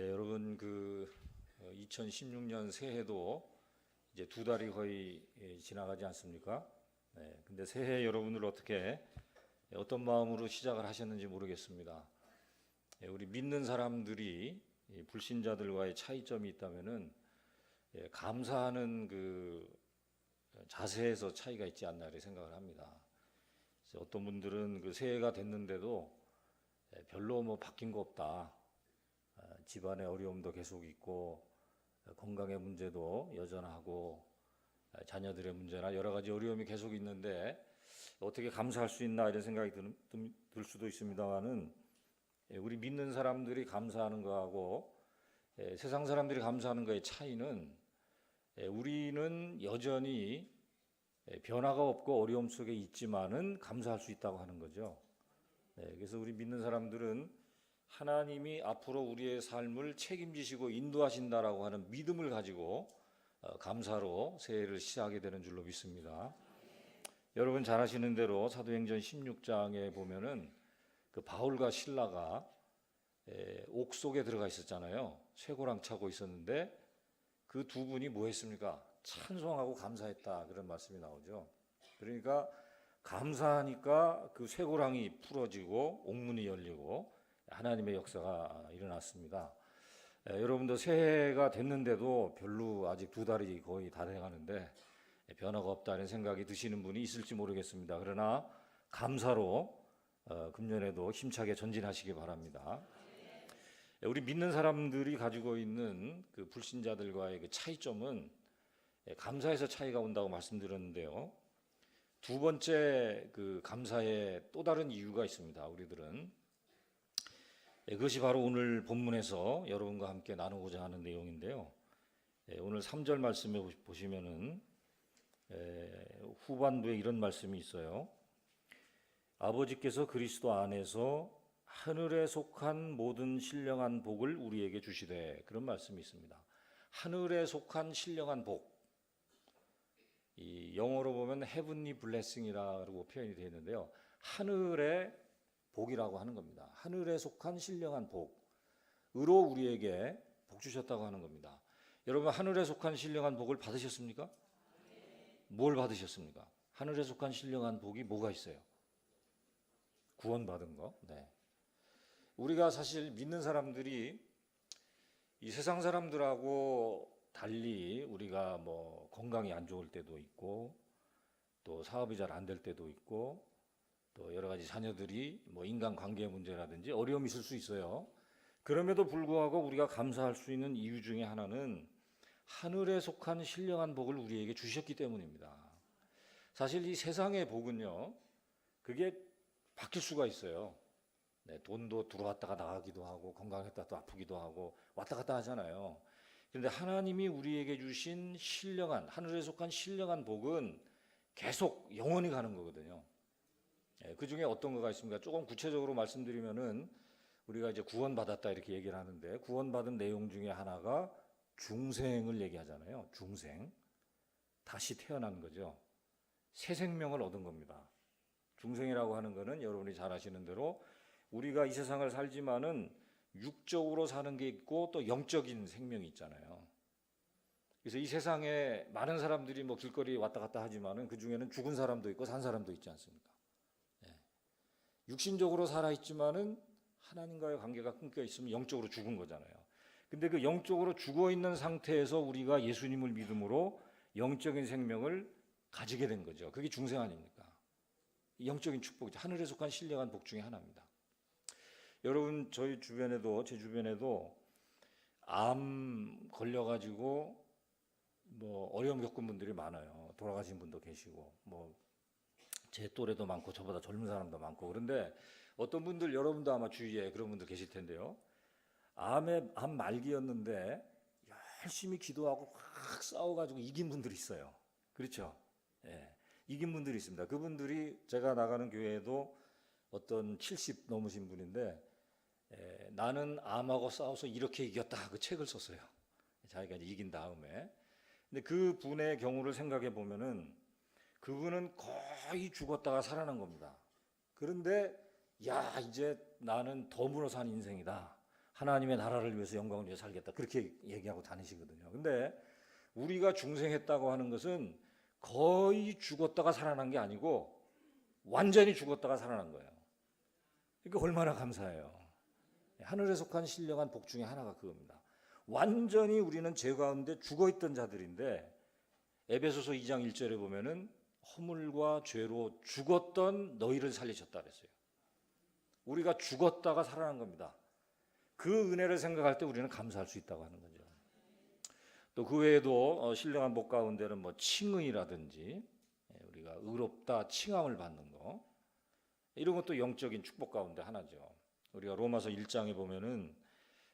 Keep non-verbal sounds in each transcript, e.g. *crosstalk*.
네, 여러분 그 2016년 새해도 이제 두 달이 거의 예, 지나가지 않습니까? 네, 근데 새해 여러분들 어떻게 어떤 마음으로 시작을 하셨는지 모르겠습니다. 예, 우리 믿는 사람들이 이 불신자들과의 차이점이 있다면은 예, 감사하는 그 자세에서 차이가 있지 않나 이렇게 생각을 합니다. 어떤 분들은 그 새해가 됐는데도 예, 별로 뭐 바뀐 거 없다. 아, 집안의 어려움도 계속 있고 어, 건강의 문제도 여전하고 아, 자녀들의 문제나 여러 가지 어려움이 계속 있는데 어떻게 감사할 수 있나 이런 생각이 들, 들- 들 수도 있습니다만은 예, 우리 믿는 사람들이 감사하는 거하고 예, 세상 사람들이 감사하는 거의 차이는 예, 우리는 여전히 예, 변화가 없고 어려움 속에 있지만은 감사할 수 있다고 하는 거죠. 예, 그래서 우리 믿는 사람들은 하나님이 앞으로 우리의 삶을 책임지시고 인도하신다라고 하는 믿음을 가지고 어, 감사로 새해를 시작하게 되는 줄로 믿습니다. 여러분 잘 아시는 대로 사도행전 16장에 보면은 그 바울과 신라가 에, 옥 속에 들어가 있었잖아요. 쇠고랑 차고 있었는데 그 두 분이 뭐 했습니까? 찬송하고 감사했다. 그런 말씀이 나오죠. 그러니까 감사하니까 그 쇠고랑이 풀어지고 옥문이 열리고 하나님의 역사가 일어났습니다. 에, 여러분도 새해가 됐는데도 별로 아직 두 달이 거의 다 돼가는데 변화가 없다는 생각이 드시는 분이 있을지 모르겠습니다. 그러나 감사로 어, 금년에도 힘차게 전진하시기 바랍니다. 에, 우리 믿는 사람들이 가지고 있는 그 불신자들과의 그 차이점은 에, 감사에서 차이가 온다고 말씀드렸는데요. 두 번째 그 감사의 또 다른 이유가 있습니다. 우리들은 예, 그것이 바로 오늘 본문에서 여러분과 함께 나누고자 하는 내용인데요. 예, 오늘 3절 말씀에 보시- 보시면은 예, 후반부에 이런 말씀이 있어요. 아버지께서 그리스도 안에서 하늘에 속한 모든 신령한 복을 우리에게 주시되 그런 말씀이 있습니다. 하늘에 속한 신령한 복. 이 영어로 보면 heavenly blessing이라고 표현이 되어 있는데요. 하늘의 복이라고 하는 겁니다. 하늘에 속한 신령한 복 으로 우리에게 복 주셨다고 하는 겁니다. 여러분 하늘에 속한 신령한 복을 받으셨습니까? 뭘 받으셨습니까? 하늘에 속한 신령한 복이 뭐가 있어요? 구원받은 거. 네. 우리가 사실 믿는 사람들이 이 세상 사람들하고 달리 우리가 뭐 건강이 안 좋을 때도 있고 또 사업이 잘 안 될 때도 있고 또 여러 가지 자녀들이 뭐 인간 관계 문제라든지 어려움이 있을 수 있어요. 그럼에도 불구하고 우리가 감사할 수 있는 이유 중에 하나는 하늘에 속한 신령한 복을 우리에게 주셨기 때문입니다. 사실 이 세상의 복은요, 그게 바뀔 수가 있어요. 네, 돈도 들어왔다가 나가기도 하고 건강했다 또 아프기도 하고 왔다 갔다 하잖아요. 그런데 하나님이 우리에게 주신 신령한 하늘에 속한 신령한 복은 계속 영원히 가는 거거든요. 예, 그 중에 어떤 거가 있습니까? 조금 구체적으로 말씀드리면은 우리가 이제 구원받았다 이렇게 얘기를 하는데 구원받은 내용 중에 하나가 중생을 얘기하잖아요. 중생. 다시 태어난 거죠. 새 생명을 얻은 겁니다. 중생이라고 하는 거는 여러분이 잘 아시는 대로 우리가 이 세상을 살지만은 육적으로 사는 게 있고 또 영적인 생명이 있잖아요. 그래서 이 세상에 많은 사람들이 뭐 길거리 왔다 갔다 하지만은 그 중에는 죽은 사람도 있고 산 사람도 있지 않습니까? 예. 육신적으로 살아 있지만은 하나님과의 관계가 끊겨 있으면 영적으로 죽은 거잖아요. 근데 그 영적으로 죽어 있는 상태에서 우리가 예수님을 믿음으로 영적인 생명을 가지게 된 거죠. 그게 중생 아닙니까? 이 영적인 축복이죠. 하늘에 속한 신령한 복 중에 하나입니다. 여러분 저희 주변에도 제 주변에도 암 걸려 가지고 뭐 어려움 겪은 분들이 많아요. 돌아가신 분도 계시고 뭐 제 또래도 많고 저보다 젊은 사람도 많고 그런데 어떤 분들 여러분도 아마 주위에 그런 분들 계실 텐데요. 암의 암 말기였는데 열심히 기도하고 확 싸워가지고 이긴 분들이 있어요. 그렇죠? 예, 이긴 분들이 있습니다. 그분들이 제가 나가는 교회에도 어떤 70 넘으신 분인데 에, 나는 암하고 싸워서 이렇게 이겼다 그 책을 썼어요. 자기가 이제 이긴 다음에. 근데 그 분의 경우를 생각해 보면은 그분은 거의 죽었다가 살아난 겁니다. 그런데 야 이제 나는 덤으로 산 인생이다 하나님의 나라를 위해서 영광을 위해 살겠다. 그렇게 얘기하고 다니시거든요. 근데 우리가 중생했다고 하는 것은 거의 죽었다가 살아난 게 아니고 완전히 죽었다가 살아난 거예요. 그러니까 얼마나 감사해요. 하늘에 속한 신령한 복 중에 하나가 그겁니다. 완전히 우리는 죄 가운데 죽어 있던 자들인데 에베소서 2장 1절에 보면은 허물과 죄로 죽었던 너희를 살리셨다 그랬어요. 우리가 죽었다가 살아난 겁니다. 그 은혜를 생각할 때 우리는 감사할 수 있다고 하는 거죠. 또 그 외에도 어, 신령한 복 가운데는 뭐 칭의라든지 예, 우리가 의롭다 칭함을 받는 거 이런 것도 영적인 축복 가운데 하나죠. 우리가 로마서 1장에 보면은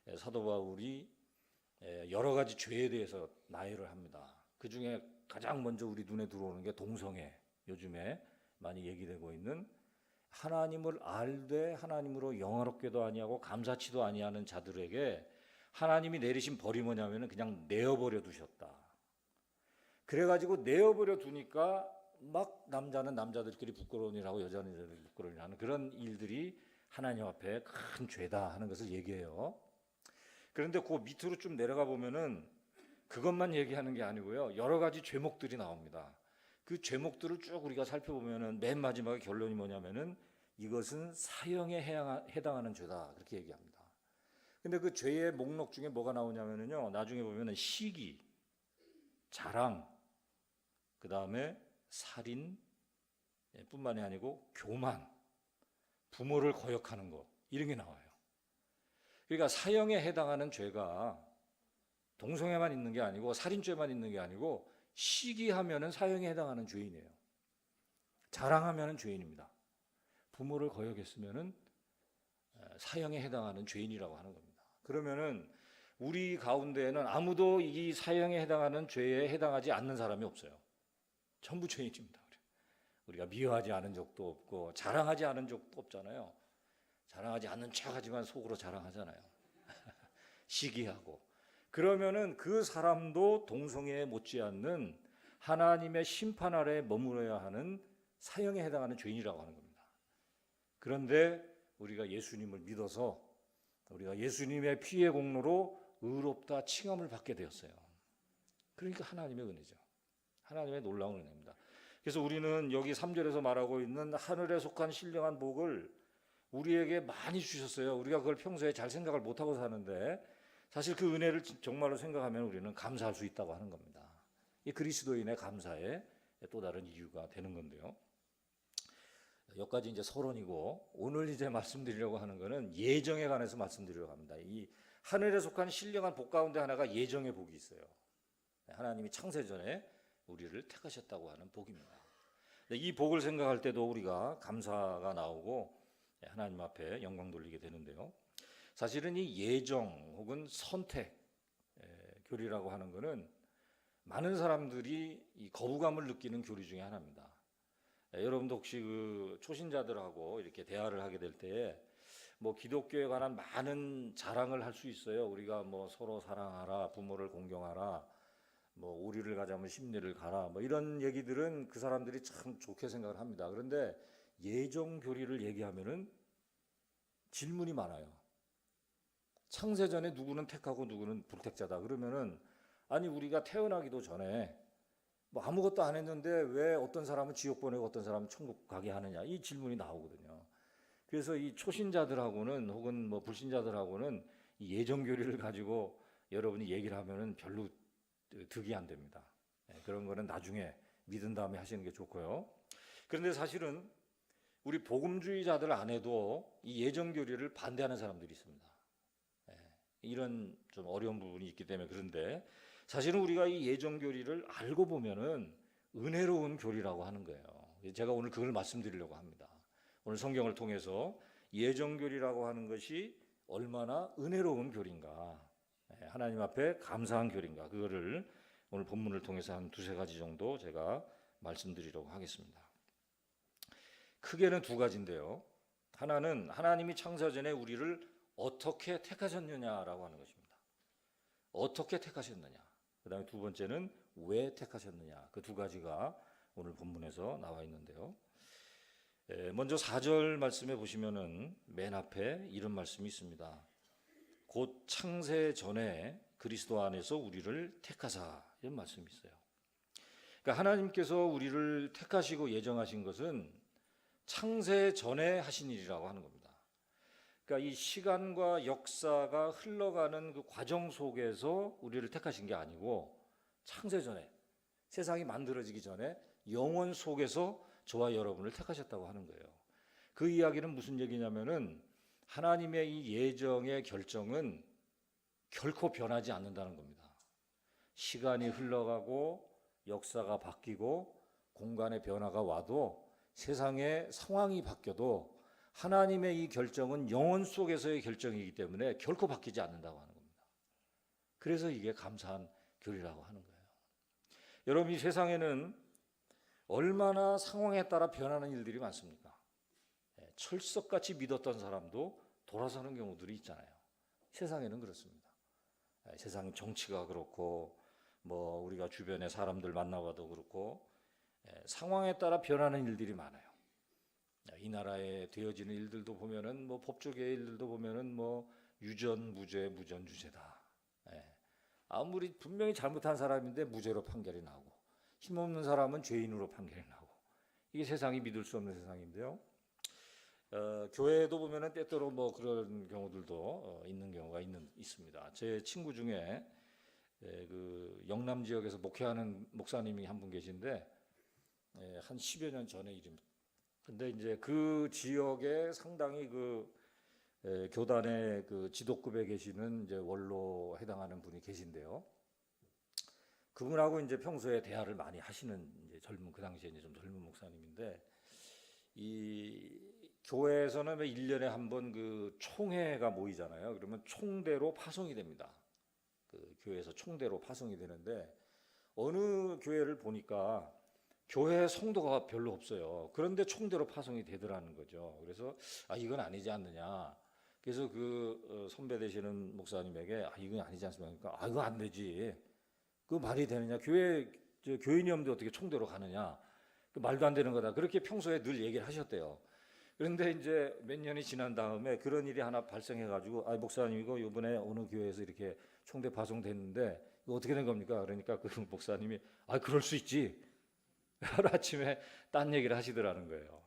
예, 사도 바울이 예, 여러 가지 죄에 대해서 나열을 합니다. 그 중에 가장 먼저 우리 눈에 들어오는 게 동성애. 요즘에 많이 얘기되고 있는 하나님을 알되 하나님으로 영화롭게도 아니하고 감사치도 아니하는 자들에게 하나님이 내리신 벌이 뭐냐면은 그냥 내어버려 두셨다. 그래가지고 내어버려 두니까 막 남자는 남자들끼리 부끄러운 일하고 여자는 여자들끼리 부끄러운 일하는 그런 일들이 하나님 앞에 큰 죄다 하는 것을 얘기해요. 그런데 그 밑으로 좀 내려가 보면은 그것만 얘기하는 게 아니고요. 여러 가지 죄목들이 나옵니다. 그 죄목들을 쭉 우리가 살펴보면은 맨 마지막에 결론이 뭐냐면은 이것은 사형에 해당하- 해당하는 죄다. 그렇게 얘기합니다. 근데 그 죄의 목록 중에 뭐가 나오냐면은요. 나중에 보면은 시기, 자랑, 그 다음에 살인, 예, 뿐만이 아니고 교만, 부모를 거역하는 것 이런 게 나와요. 그러니까 사형에 해당하는 죄가 동성애만 있는 게 아니고 살인죄만 있는 게 아니고 시기하면은 사형에 해당하는 죄인이에요. 자랑하면은 죄인입니다. 부모를 거역했으면은 에, 사형에 해당하는 죄인이라고 하는 겁니다. 그러면은 우리 가운데에는 아무도 이 사형에 해당하는 죄에 해당하지 않는 사람이 없어요. 전부 죄인입니다. 우리가 미워하지 않은 적도 없고 자랑하지 않은 적도 없잖아요. 자랑하지 않는 척하지만 속으로 자랑하잖아요. *laughs* 시기하고 그러면은 그 사람도 동성애에 못지않는 하나님의 심판 아래 머물러야 하는 사형에 해당하는 죄인이라고 하는 겁니다. 그런데 우리가 예수님을 믿어서 우리가 예수님의 피의 공로로 의롭다 칭함을 받게 되었어요. 그러니까 하나님의 은혜죠. 하나님의 놀라운 은혜입니다. 그래서 우리는 여기 3절에서 말하고 있는 하늘에 속한 신령한 복을 우리에게 많이 주셨어요. 우리가 그걸 평소에 잘 생각을 못 하고 사는데 사실 그 은혜를 진- 정말로 생각하면 우리는 감사할 수 있다고 하는 겁니다. 이 그리스도인의 감사의 또 다른 이유가 되는 건데요. 여기까지 이제 서론이고 오늘 이제 *laughs* 말씀드리려고 하는 것은 예정에 관해서 말씀드리려고 합니다. 이 하늘에 속한 신령한 복 가운데 하나가 예정의 복이 있어요. 하나님이 창세전에 우리를 택하셨다고 하는 복입니다. 이 복을 생각할 때도 우리가 감사가 나오고 하나님 앞에 영광 돌리게 되는데요. 사실은 이 예정 혹은 선택 에, 교리라고 하는 것은 많은 사람들이 이 거부감을 느끼는 교리 중에 하나입니다. 에, 여러분도 혹시 그 초신자들하고 이렇게 대화를 하게 될 때에 뭐 기독교에 관한 많은 자랑을 할 수 있어요. 우리가 뭐 서로 사랑하라, 부모를 공경하라, 뭐 오리를 가자면 십리를 가라, 뭐 이런 얘기들은 그 사람들이 참 좋게 생각을 합니다. 그런데 예정 교리를 얘기하면은 질문이 많아요. 창세전에 누구는 택하고 누구는 불택자다. 그러면은 아니 우리가 태어나기도 전에 뭐 아무것도 안 했는데 왜 어떤 사람은 지옥 보내고 어떤 사람은 천국 가게 하느냐 이 질문이 나오거든요. 그래서 이 초신자들하고는 혹은 뭐 불신자들하고는 이 예정 교리를 가지고 여러분이 얘기를 하면은 별로 득이 안 됩니다. 예, 그런 거는 나중에 믿은 다음에 하시는 게 좋고요. 그런데 사실은 우리 복음주의자들 안에도 이 예정 교리를 반대하는 사람들이 있습니다. 예, 이런 좀 어려운 부분이 있기 때문에 그런데 사실은 우리가 이 예정 교리를 알고 보면은 은혜로운 교리라고 하는 거예요. 제가 오늘 그걸 말씀드리려고 합니다. 오늘 성경을 통해서 예정 교리라고 하는 것이 얼마나 은혜로운 교리인가, 예, 하나님 앞에 감사한 교리인가 그거를 오늘 본문을 통해서 한 두세 가지 정도 제가 말씀드리려고 하겠습니다. 크게는 두 가지인데요. 하나는 하나님이 창세 전에 우리를 어떻게 택하셨느냐라고 하는 것입니다. 어떻게 택하셨느냐. 그 다음에 두 번째는 왜 택하셨느냐. 그 두 가지가 오늘 본문에서 나와 있는데요. 에, 먼저 4절 말씀에 보시면은 맨 앞에 이런 말씀이 있습니다. 곧 창세 전에 그리스도 안에서 우리를 택하사 이런 말씀이 있어요. 그러니까 하나님께서 우리를 택하시고 예정하신 것은 창세 전에 하신 일이라고 하는 겁니다. 그러니까 이 시간과 역사가 흘러가는 그 과정 속에서 우리를 택하신 게 아니고 창세 전에 세상이 만들어지기 전에 영원 속에서 저와 여러분을 택하셨다고 하는 거예요. 그 이야기는 무슨 얘기냐면은 하나님의 이 예정의 결정은 결코 변하지 않는다는 겁니다. 시간이 흘러가고 역사가 바뀌고 공간의 변화가 와도 세상의 상황이 바뀌어도 하나님의 이 결정은 영원 속에서의 결정이기 때문에 결코 바뀌지 않는다고 하는 겁니다. 그래서 이게 감사한 교리라고 하는 거예요. 여러분 이 세상에는 얼마나 상황에 따라 변하는 일들이 많습니까? 예, 철석같이 믿었던 사람도 돌아서는 경우들이 있잖아요. 세상에는 그렇습니다. 예, 세상 정치가 그렇고 뭐 우리가 주변에 사람들 만나봐도 그렇고 예, 상황에 따라 변하는 일들이 많아요. 예, 이 나라에 되어지는 일들도 보면은 뭐 법조계의 일들도 보면은 뭐 유전 무죄 무전 유죄다. 예. 아무리 분명히 잘못한 사람인데 무죄로 판결이 나고 힘없는 사람은 죄인으로 판결이 나고 이게 세상이 믿을 수 없는 세상인데요. 어, 교회도 보면은 때때로 뭐 그런 경우들도 어, 있는 경우가 있는 있습니다. 제 친구 중에 예, 그 영남 지역에서 목회하는 목사님이 한 분 계신데 예, 한 10여 년 전의 일입니다. 근데 이제 그 지역에 상당히 그 에, 교단의 그 지도급에 계시는 이제 원로 해당하는 분이 계신데요. 그분하고 이제 평소에 대화를 많이 하시는 이제 젊은 그 당시에 이제 좀 젊은 목사님인데 이 교회에서는 왜 1년에 한 번 그 총회가 모이잖아요. 그러면 총대로 파송이 됩니다. 그 교회에서 총대로 파송이 되는데 어느 교회를 보니까 교회 성도가 별로 없어요. 그런데 총대로 파송이 되더라는 거죠. 그래서 아 이건 아니지 않느냐. 그래서 그 어, 선배 되시는 목사님에게 아 이건 아니지 않습니까? 아 이거 안 되지. 그 말이 되느냐? 교회 저 교인이 없는데 어떻게 총대로 가느냐? 그 말도 안 되는 거다. 그렇게 평소에 늘 얘기를 하셨대요. 그런데 이제 몇 년이 지난 다음에 그런 일이 하나 발생해가지고 아 목사님 이거 이번에 어느 교회에서 이렇게 총대 파송됐는데 이거 어떻게 된 겁니까? 그러니까 그 목사님이 아 그럴 수 있지. *laughs* 하루 아침에 딴 얘기를 하시더라는 거예요.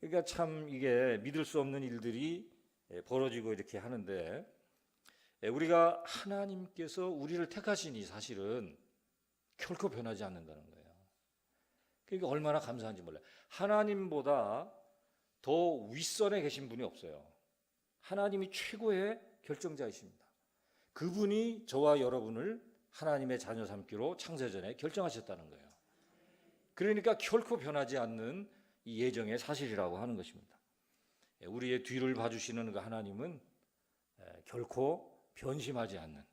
그러니까 참 이게 믿을 수 없는 일들이 예, 벌어지고 이렇게 하는데 예, 우리가 하나님께서 우리를 택하시니 사실은 결코 변하지 않는다는 거예요. 그러니까 얼마나 감사한지 몰라요. 하나님보다 더 윗선에 계신 분이 없어요. 하나님이 최고의 결정자이십니다. 그분이 저와 여러분을 하나님의 자녀 삼기로 창세전에 결정하셨다는 거예요. 그러니까 결코 변하지 않는 이 예정의 사실이라고 하는 것입니다. 예, 우리의 뒤를 봐주시는 그 하나님은 예, 결코 변심하지 않는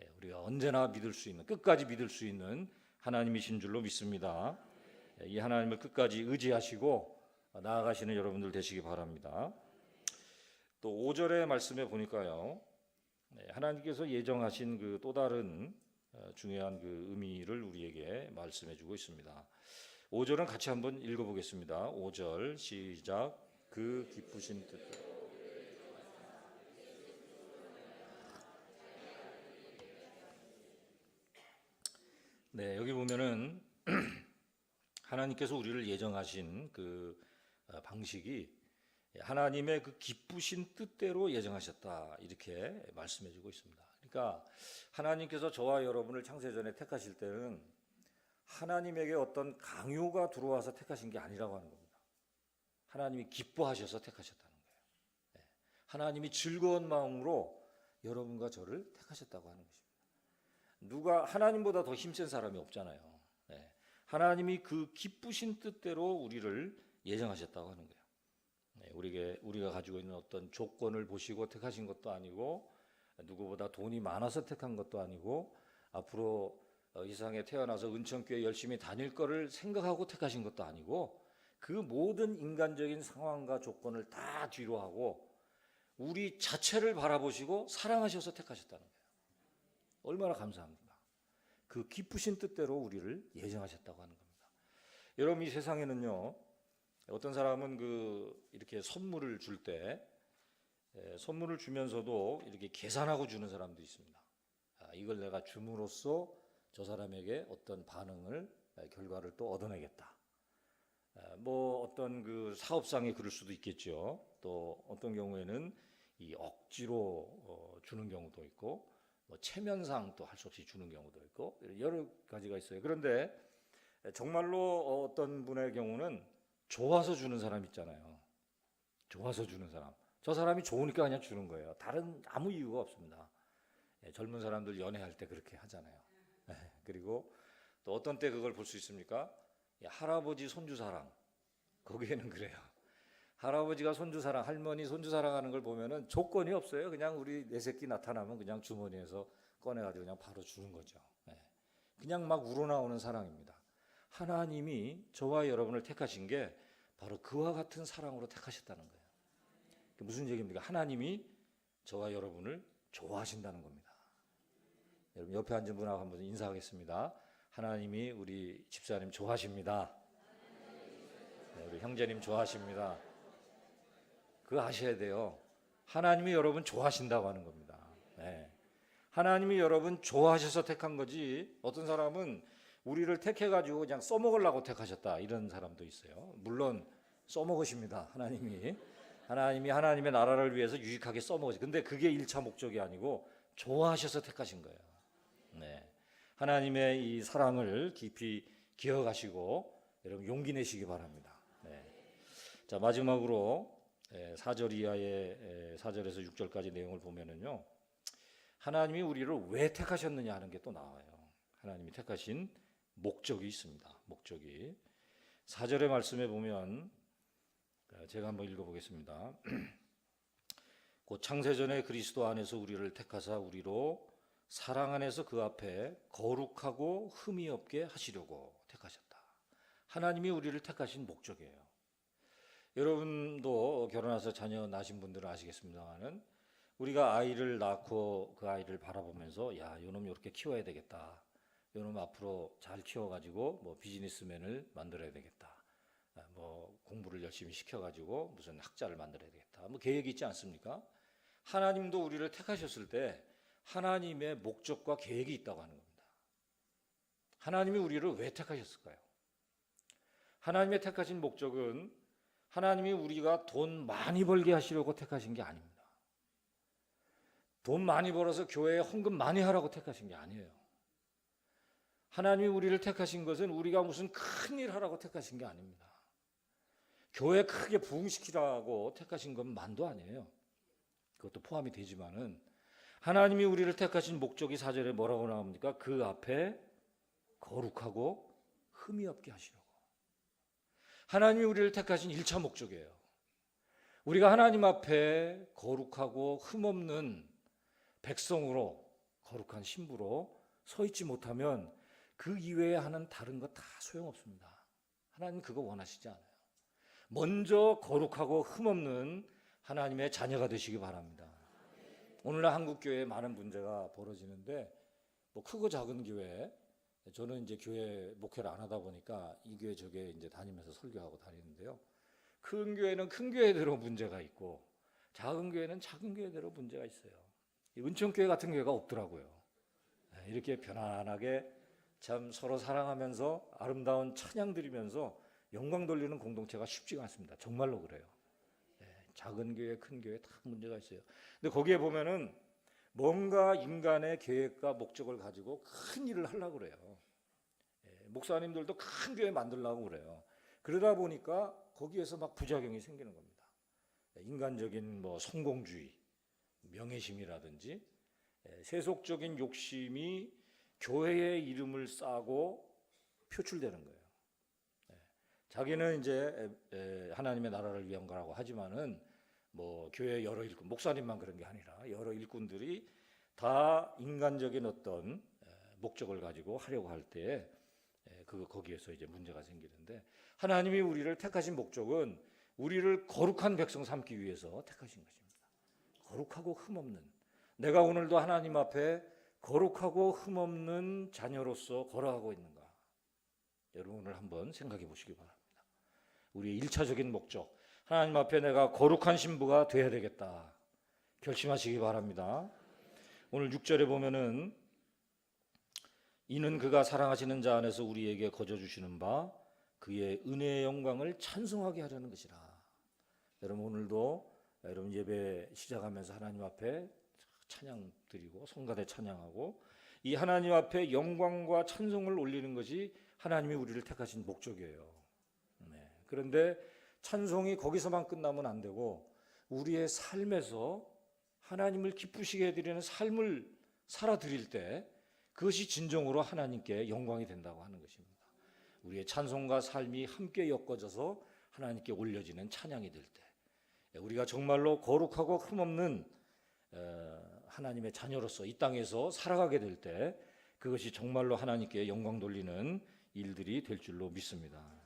예, 우리가 언제나 믿을 수 있는 끝까지 믿을 수 있는 하나님이신 줄로 믿습니다. 이 하나님을 끝까지 의지하시고 나아가시는 여러분들 되시기 바랍니다. 또 5절의 말씀에 보니까요. 하나님께서 예정하신 그 또 다른 어, 중요한 그 의미를 우리에게 말씀해 주고 있습니다. 5절은 같이 한번 읽어 보겠습니다. 5절 시작 그 기쁘신 뜻 네, 여기 보면은 *clears throat* 하나님께서 우리를 예정하신 그 어, 방식이 하나님의 그 기쁘신 뜻대로 예정하셨다 이렇게 말씀해주고 있습니다. 그러니까 하나님께서 저와 여러분을 창세전에 택하실 때는 하나님에게 어떤 강요가 들어와서 택하신 게 아니라고 하는 겁니다. 하나님이 기뻐하셔서 택하셨다는 거예요. 네. 하나님이 즐거운 마음으로 여러분과 저를 택하셨다고 하는 것입니다. 누가 하나님보다 더 힘센 사람이 없잖아요. 네. 하나님이 그 기쁘신 뜻대로 우리를 예정하셨다고 하는 거예요. 네. 우리에게 우리가 가지고 있는 어떤 조건을 보시고 택하신 것도 아니고 누구보다 돈이 많아서 택한 것도 아니고 앞으로 어, 이 세상에 태어나서 은천교회 열심히 다닐 거를 생각하고 택하신 것도 아니고 그 모든 인간적인 상황과 조건을 다 뒤로 하고 우리 자체를 바라보시고 사랑하셔서 택하셨다는 거예요. 얼마나 감사합니까? 그 기쁘신 뜻대로 우리를 예정하셨다고 하는 겁니다. 여러분 이 세상에는요 어떤 사람은 그 이렇게 선물을 줄때 에, 선물을 주면서도 이렇게 계산하고 주는 사람도 있습니다. 아, 이걸 내가 줌으로써 저 사람에게 어떤 반응을 에, 결과를 또 얻어내겠다. 에, 뭐 어떤 그 사업상에 그럴 수도 있겠죠. 또 어떤 경우에는 이 억지로 어, 주는 경우도 있고 뭐 체면상 또 할 수 없이 주는 경우도 있고 여러 가지가 있어요. 그런데 정말로 어떤 분의 경우는 좋아서 주는 사람 있잖아요. 좋아서 주는 사람. 저 사람이 좋으니까 그냥 주는 거예요. 다른 아무 이유가 없습니다. 예, 젊은 사람들 연애할 때 그렇게 하잖아요. 예, 그리고 또 어떤 때 그걸 볼 수 있습니까? 이 할아버지 손주 사랑. 거기에는 그래요. 할아버지가 손주 사랑, 할머니 손주 사랑하는 걸 보면은 조건이 없어요. 그냥 우리 내 새끼 나타나면 그냥 주머니에서 꺼내가지고 그냥 바로 주는 거죠. 예. 그냥 막 우러나오는 사랑입니다. 하나님이 저와 여러분을 택하신 게 바로 그와 같은 사랑으로 택하셨다는 거예요. 그게 무슨 얘기입니까? 하나님이 저와 여러분을 좋아하신다는 겁니다. 여러분 옆에 앉은 분하고 한번 인사하겠습니다. 하나님이 우리 집사님 좋아하십니다. 네, 우리 형제님 좋아하십니다. 그거 아셔야 돼요. 하나님이 여러분 좋아하신다고 하는 겁니다. 네. 하나님이 여러분 좋아하셔서 택한 거지. 어떤 사람은 우리를 택해가지고 그냥 써먹으려고 택하셨다 이런 사람도 있어요. 물론 써먹으십니다. 하나님이 하나님이 하나님의 나라를 위해서 유익하게 써먹으시. 근데 그게 일차 목적이 아니고 좋아하셔서 택하신 거예요. 네. 하나님의 이 사랑을 깊이 기억하시고 여러분 용기 내시기 바랍니다. 네. 자 마지막으로 4절 이하의 4절에서 6절까지 내용을 보면은요. 하나님이 우리를 왜 택하셨느냐 하는 게 또 나와요. 하나님이 택하신 목적이 있습니다. 목적이 4절의 말씀에 보면 제가 한번 읽어보겠습니다. *clears throat* 곧 창세전에 그리스도 안에서 우리를 택하사 우리로 사랑 안에서 그 앞에 거룩하고 흠이 없게 하시려고 택하셨다. 하나님이 우리를 택하신 목적이에요. 여러분도 결혼해서 자녀 낳으신 분들은 아시겠습니다만은 우리가 아이를 낳고 그 아이를 바라보면서 야, 요놈 이렇게 키워야 되겠다. 요놈 앞으로 잘 키워가지고 뭐 비즈니스맨을 만들어야 되겠다. 아, 뭐 공부를 열심히 시켜가지고 무슨 학자를 만들어야 되겠다. 뭐 계획이 있지 않습니까? 하나님도 우리를 택하셨을 때 하나님의 목적과 계획이 있다고 하는 겁니다. 하나님이 우리를 왜 택하셨을까요? 하나님의 택하신 목적은 하나님이 우리가 돈 많이 벌게 하시려고 택하신 게 아닙니다. 돈 많이 벌어서 교회에 헌금 많이 하라고 택하신 게 아니에요. 하나님이 우리를 택하신 것은 우리가 무슨 큰 일 하라고 택하신 게 아닙니다. 교회 크게 부흥시키라고 택하신 건 만도 아니에요. 그것도 포함이 되지만은 하나님이 우리를 택하신 목적이 사절에 뭐라고 나옵니까? 그 앞에 거룩하고 흠이 없게 하시려고. 하나님이 우리를 택하신 1차 목적이에요. 우리가 하나님 앞에 거룩하고 흠없는 백성으로 거룩한 신부로 서 있지 못하면 그 이외에 하는 다른 것 다 소용없습니다. 하나님 그거 원하시지 않아요. 먼저 거룩하고 흠없는 하나님의 자녀가 되시기 바랍니다. 오늘날 한국 교회에 많은 문제가 벌어지는데 뭐 크고 작은 교회 저는 이제 교회 목회를 안 하다 보니까 이 교회 저 교회 이제 다니면서 설교하고 다니는데요. 큰 교회는 큰 교회대로 문제가 있고 작은 교회는 작은 교회대로 문제가 있어요. 은총교회 같은 교회가 없더라고요. 네, 이렇게 편안하게 참 서로 사랑하면서 아름다운 찬양 드리면서 영광 돌리는 공동체가 쉽지가 않습니다. 정말로 그래요. 네, 작은 교회, 큰 교회 다 문제가 있어요. 근데 거기에 보면은 뭔가 인간의 계획과 목적을 가지고 큰 일을 하려고 그래요. 예, 목사님들도 큰 교회 만들려고 그래요. 그러다 보니까 거기에서 막 부작용이 생기는 겁니다. 예, 인간적인 뭐 성공주의, 명예심이라든지 예, 세속적인 욕심이 교회의 이름을 싸고 표출되는 거예요. 예, 자기는 이제 하나님의 나라를 위한 거라고 하지만은 뭐 교회 여러 일꾼 목사님만 그런 게 아니라 여러 일꾼들이 다 인간적인 어떤 에, 목적을 가지고 하려고 할때그 거기에서 이제 문제가 생기는데 하나님이 우리를 택하신 목적은 우리를 거룩한 백성 삼기 위해서 택하신 것입니다. 거룩하고 흠없는 내가 오늘도 하나님 앞에 거룩하고 흠없는 자녀로서 걸어가고 있는가? 여러분을 한번 생각해 보시기 바랍니다. 우리의 일차적인 목적 하나님 앞에 내가 거룩한 신부가 되어야 되겠다. 결심하시기 바랍니다. 오늘 6절에 보면은 이는 그가 사랑하시는 자 안에서 우리에게 거저 주시는 바 그의 은혜의 영광을 찬송하게 하려는 것이라. 여러분 오늘도 여러분 예배 시작하면서 하나님 앞에 찬양 드리고 성가대 찬양하고 이 하나님 앞에 영광과 찬송을 올리는 것이 하나님이 우리를 택하신 목적이에요. 네. 그런데 찬송이 거기서만 끝나면 안 되고 우리의 삶에서 하나님을 기쁘시게 해드리는 삶을 살아 드릴 때 그것이 진정으로 하나님께 영광이 된다고 하는 것입니다. 우리의 찬송과 삶이 함께 엮어져서 하나님께 올려지는 찬양이 될 때, 우리가 정말로 거룩하고 흠없는 어, 하나님의 자녀로서 이 땅에서 살아가게 될 때, 그것이 정말로 하나님께 영광 돌리는 일들이 될 줄로 믿습니다.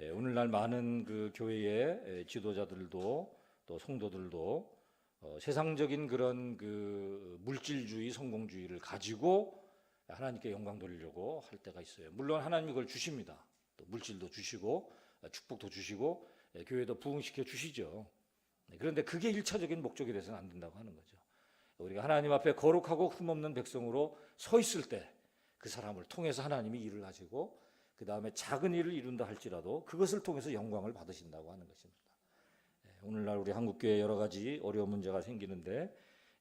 예, 오늘날 많은 그 교회의 예, 지도자들도 또 성도들도 어, 세상적인 그런 그 물질주의, 성공주의를 가지고 하나님께 영광 돌리려고 할 때가 있어요. 물론 하나님이 그걸 주십니다. 또 물질도 주시고 어, 축복도 주시고 예, 교회도 부흥시켜 주시죠. 네, 그런데 그게 일차적인 목적이 돼서는 안 된다고 하는 거죠. 우리가 하나님 앞에 거룩하고 흠없는 백성으로 서 있을 때 그 사람을 통해서 하나님이 일을 하시고 그 다음에 작은 일을 이룬다 할지라도 그것을 통해서 영광을 받으신다고 하는 것입니다. 예, 오늘날 우리 한국교회 여러 가지 어려운 문제가 생기는데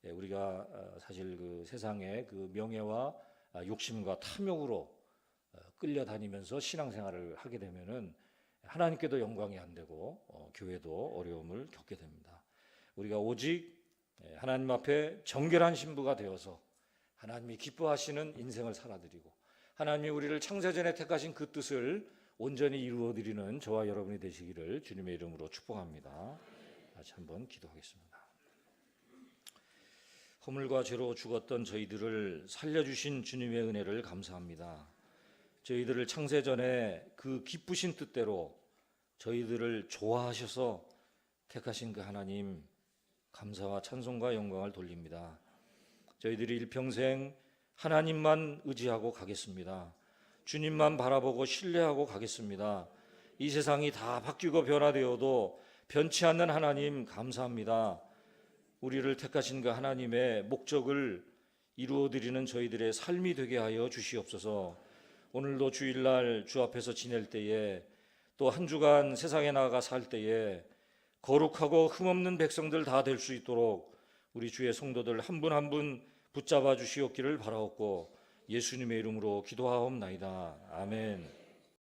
예, 우리가 어, 사실 그 세상의 그 명예와 아, 욕심과 탐욕으로 어, 끌려다니면서 신앙생활을 하게 되면은 하나님께도 영광이 안 되고 어, 교회도 어려움을 겪게 됩니다. 우리가 오직 예, 하나님 앞에 정결한 신부가 되어서 하나님이 기뻐하시는 인생을 살아드리고 하나님이 우리를 창세전에 택하신 그 뜻을 온전히 이루어 드리는 저와 여러분이 되시기를 주님의 이름으로 축복합니다. 다시 한번 기도하겠습니다. 허물과 죄로 죽었던 저희들을 살려주신 주님의 은혜를 감사합니다. 저희들을 창세전에 그 기쁘신 뜻대로 저희들을 좋아하셔서 택하신 그 하나님 감사와 찬송과 영광을 돌립니다. 저희들이 일평생 하나님만 의지하고 가겠습니다. 주님만 바라보고 신뢰하고 가겠습니다. 이 세상이 다 바뀌고 변화되어도 변치 않는 하나님 감사합니다. 우리를 택하신 그 하나님의 목적을 이루어 드리는 저희들의 삶이 되게 하여 주시옵소서. 오늘도 주일날 주 앞에서 지낼 때에 또 한 주간 세상에 나가 살 때에 거룩하고 흠없는 백성들 다 될 수 있도록 우리 주의 성도들 한 분 한분 붙잡아 주시옵기를 바라옵고 예수님의 이름으로 기도하옵나이다. 아멘.